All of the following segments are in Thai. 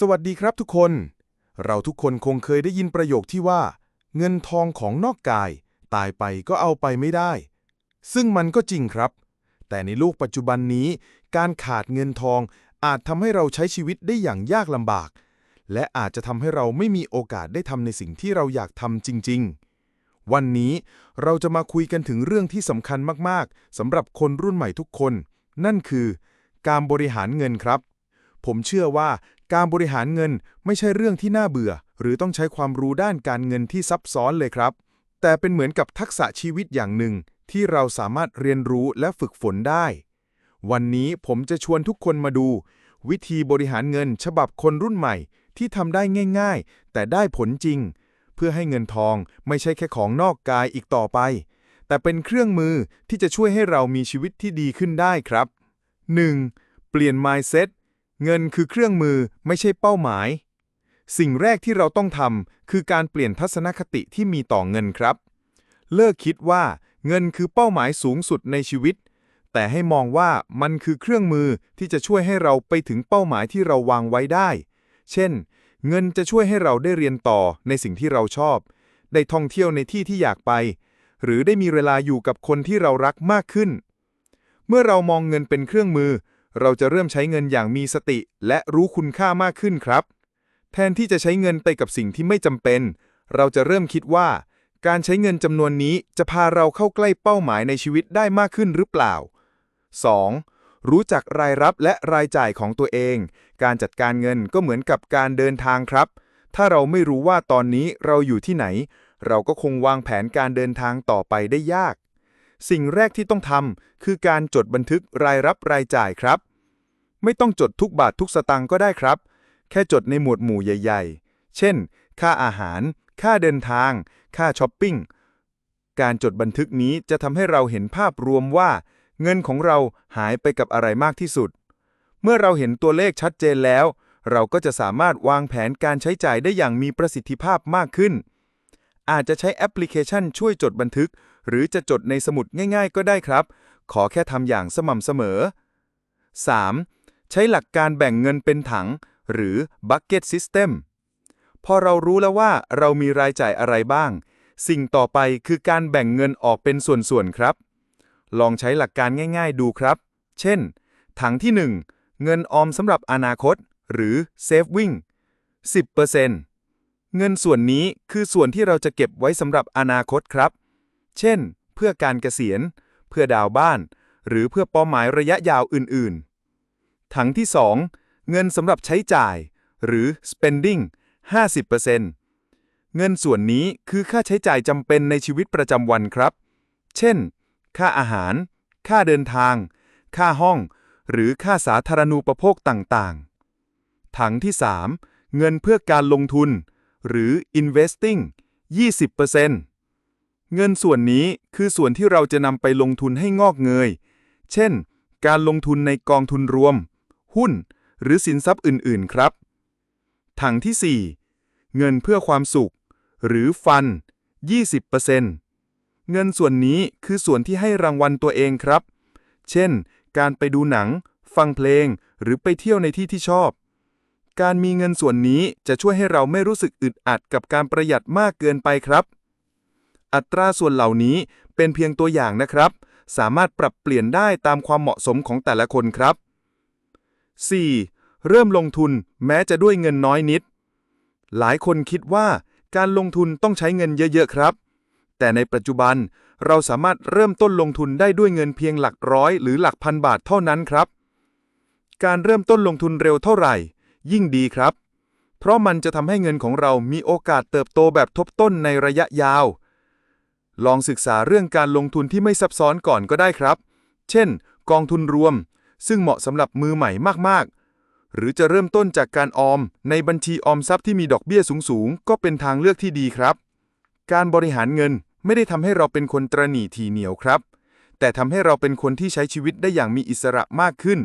สวัสดีครับทุกคน เราทุกคนคงเคยได้ยินประโยคที่ว่า เงินทองของนอกกาย ตายไปก็เอาไปไม่ได้ ซึ่งมันก็จริงครับ แต่ในโลกปัจจุบันนี้ การขาดเงินทองอาจทำให้เราใช้ชีวิตได้อย่างยากลำบาก และอาจจะทำให้เราไม่มีโอกาสได้ทำในสิ่งที่เราอยากทำจริง ๆ วันนี้เราจะมาคุยกันถึงเรื่องที่สำคัญมากๆสำหรับคนรุ่นใหม่ทุกคน นั่นคือ การบริหารเงินครับผมเชื่อว่า การบริหารเงินไม่ใช่เรื่องที่น่าเบื่อ หรือต้องใช้ความรู้ด้านการเงินที่ซับซ้อนเลยครับ แต่เป็นเหมือนกับทักษะชีวิตอย่างหนึ่ง ที่เราสามารถเรียนรู้และฝึกฝนได้ วันนี้ผมจะชวนทุกคนมาดู วิธีบริหารเงินฉบับคนรุ่นใหม่ ที่ทำได้ง่าย ๆ แต่ได้ผลจริง เพื่อให้เงินทองไม่ใช่แค่ของนอกกายอีกต่อไป แต่เป็นเครื่องมือที่จะช่วยให้เรามีชีวิตที่ดีขึ้นได้ครับ 1. เปลี่ยน mindset เงินคือเครื่องมือไม่ใช่เป้าหมาย สิ่งแรกที่เราต้องทำคือการเปลี่ยนทัศนคติที่มีต่อเงินครับ เลิกคิดว่าเงินคือเป้าหมายสูงสุดในชีวิต แต่ให้มองว่ามันคือเครื่องมือที่จะช่วยให้เราไปถึงเป้าหมายที่เราวางไว้ได้ เช่น เงินจะช่วยให้เราได้เรียนต่อในสิ่งที่เราชอบ ได้ท่องเที่ยวในที่ที่อยากไป หรือได้มีเวลาอยู่กับคนที่เรารักมากขึ้น เมื่อเรามองเงินเป็นเครื่องมือ เราจะเริ่มใช้เงินอย่างมีสติ และรู้คุณค่ามากขึ้นครับ แทนที่จะใช้เงินไปกับสิ่งที่ไม่จำเป็น เราจะเริ่มคิดว่า การใช้เงินจำนวนนี้จะพาเราเข้าใกล้เป้าหมายในชีวิตได้มากขึ้นหรือเปล่า 2. รู้จักรายรับและรายจ่ายของตัวเอง การจัดการเงินก็เหมือนกับการเดินทางครับ ถ้าเราไม่รู้ว่าตอนนี้เราอยู่ที่ไหน เราก็คงวางแผนการเดินทางต่อไปได้ยาก สิ่งแรกที่ต้องทำคือการจดบันทึกรายรับรายจ่ายครับ ไม่ต้องจดทุกบาททุกสตางค์ก็ได้ครับ แค่จดในหมวดหมู่ใหญ่ ๆ เช่น ค่าอาหาร ค่าเดินทาง ค่าช้อปปิ้ง การจดบันทึกนี้จะทำให้เราเห็นภาพรวมว่า เงินของเราหายไปกับอะไรมากที่สุด เมื่อเราเห็นตัวเลขชัดเจนแล้ว เราก็จะสามารถวางแผนการใช้จ่ายได้อย่างมีประสิทธิภาพมากขึ้น อาจจะใช้แอปพลิเคชันช่วยจดบันทึก หรือจะจดในสมุดง่ายๆ ก็ได้ครับ ขอแค่ทำอย่างสม่ำเสมอ 3. ใช้หลักการแบ่งเงินเป็นถัง หรือ bucket system พอเรารู้แล้วว่าเรามีรายจ่ายอะไรบ้าง สิ่งต่อไปคือการแบ่งเงินออกเป็นส่วนๆครับ ลองใช้หลักการง่ายๆดูครับ เช่น ถังที่ 1 เงินออมสำหรับอนาคต หรือ saving 10%เงินส่วนนี้คือส่วนที่เราจะเก็บไว้สำหรับอนาคตครับ เช่น เพื่อการเกษียณ เพื่อดาวบ้าน หรือเพื่อเป้าหมายระยะยาวอื่นๆ ถังที่ 2 เงินสำหรับใช้จ่าย หรือ spending 50%เงินส่วนนี้คือค่าใช้จ่ายจำเป็นในชีวิตประจำวันครับ เช่น ค่าอาหาร ค่าเดินทาง ค่าห้อง หรือค่าสาธารณูปโภคต่างๆ ถังที่ 3 เงินเพื่อการลงทุน หรือ investing 20% เงินส่วนนี้คือส่วนที่เราจะนำไปลงทุนให้งอกเงย เช่น การลงทุนในกองทุนรวม หุ้น หรือสินทรัพย์อื่น ๆ ครับ ถังที่ 4 เงินเพื่อความสุข หรือฟัน 20%เงินส่วนนี้คือส่วนที่ให้รางวัลตัวเองครับ เช่น การไปดูหนัง ฟังเพลง หรือไปเที่ยวในที่ที่ชอบ การมีเงินส่วนนี้จะช่วยให้เราไม่รู้สึกอึดอัดกับการประหยัดมากเกินไปครับ อัตราส่วนเหล่านี้เป็นเพียงตัวอย่างนะครับ สามารถปรับเปลี่ยนได้ตามความเหมาะสมของแต่ละคนครับ 4. เริ่มลงทุนแม้จะด้วยเงินน้อยนิด หลายคนคิดว่าการลงทุนต้องใช้เงินเยอะๆครับ แต่ในปัจจุบันเราสามารถเริ่มต้นลงทุนได้ด้วยเงินเพียงหลักร้อย หรือหลักพันบาทเท่านั้นครับ การเริ่มต้นลงทุนเร็วเท่าไหร่ ยิ่งดีครับ เพราะมันจะทำให้เงินของเรามีโอกาสเติบโตแบบทบต้นในระยะยาว ลองศึกษาเรื่องการลงทุนที่ไม่ซับซ้อนก่อนก็ได้ครับ เช่น กองทุนรวม ซึ่งเหมาะสำหรับมือใหม่มากๆ หรือจะเริ่มต้นจากการออม ในบัญชีออมทรัพย์ที่มีดอกเบี้ยสูงๆ ก็เป็นทางเลือกที่ดีครับ การบริหารเงินไม่ได้ทำให้เราเป็นคนตระหนี่ทีเหนียวครับ แต่ทำให้เราเป็นคนที่ใช้ชีวิตได้อย่างมีอิสระมากขึ้น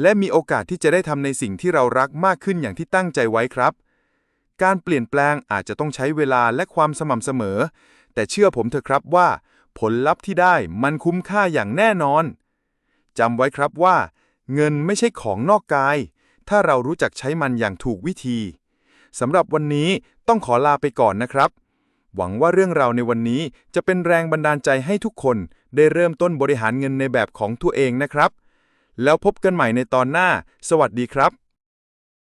และมีโอกาสที่จะได้ทำในสิ่งที่เรารักมากขึ้นอย่างที่ตั้งใจไว้ครับ การเปลี่ยนแปลงอาจจะต้องใช้เวลาและความสม่ำเสมอ แต่เชื่อผมเถอะครับว่า ผลลัพธ์ที่ได้มันคุ้มค่าอย่างแน่นอนจำไว้ครับว่า เงินไม่ใช่ของนอกกาย ถ้าเรารู้จักใช้มันอย่างถูกวิธีสำหรับวันนี้ต้องขอลาไปก่อนนะครับ หวังว่าเรื่องราวในวันนี้จะเป็นแรงบันดาลใจให้ทุกคนได้เริ่มต้นบริหารเงินในแบบของตัวเองนะครับ แล้วพบกันใหม่ในตอนหน้า สวัสดีครับ